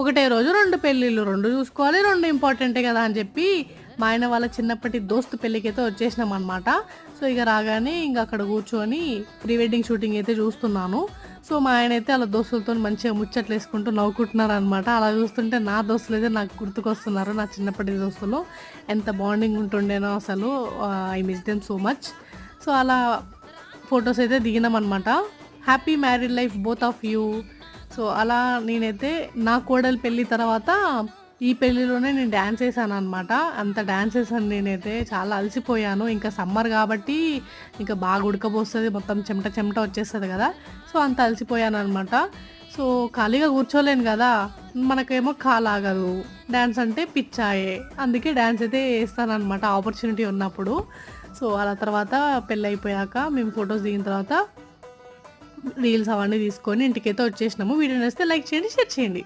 ఒకటే రోజు రెండు పెళ్ళిళ్ళు రెండు చూసుకోవాలి రెండు ఇంపార్టెంటే కదా అని చెప్పి మా ఆయన వాళ్ళ చిన్నప్పటి దోస్తు పెళ్ళికైతే వచ్చేసినాం అనమాట సో ఇక రాగానే ఇంకా అక్కడ కూర్చొని ప్రీ వెడ్డింగ్ షూటింగ్ అయితే చూస్తున్నాను. సో మా ఆయన అయితే వాళ్ళ దోస్తులతో మంచిగా ముచ్చట్లు వేసుకుంటూ నవ్వుకుంటున్నారు అనమాట అలా చూస్తుంటే నా దోస్తులు అయితే నాకు గుర్తుకొస్తున్నారు నా చిన్నప్పటి దోస్తులు. ఎంత బాండింగ్ ఉంటుండేనో అసలు I miss them so much so అలా ఫొటోస్ అయితే దిగినాం అనమాట happy married life both of you so అలా నేనైతే నా కోడలు పెళ్ళి తర్వాత ఈ పెళ్ళిలోనే నేను డ్యాన్స్ వేసాను అనమాట అంత డ్యాన్స్ వేసాను నేనైతే. చాలా అలసిపోయాను. ఇంకా సమ్మర్ కాబట్టి ఇంకా బాగా ఉడకపోస్తుంది. మొత్తం చెమట చెమట వచ్చేస్తుంది కదా. సో అంత అలసిపోయాను అనమాట సో ఖాళీగా కూర్చోలేను కదా. మనకేమో కాలాగదు డ్యాన్స్ అంటే పిచ్చాయే. అందుకే డ్యాన్స్ అయితే వేస్తాను అనమాట ఆపర్చునిటీ ఉన్నప్పుడు. సో అలా తర్వాత పెళ్ళి అయిపోయాక మేము ఫొటోస్ దిగిన తర్వాత రీల్స్ అవన్నీ తీసుకొని ఇంటికైతే వచ్చేసినాము. వీడియో నచ్చితే లైక్ చేయండి షేర్ చేయండి.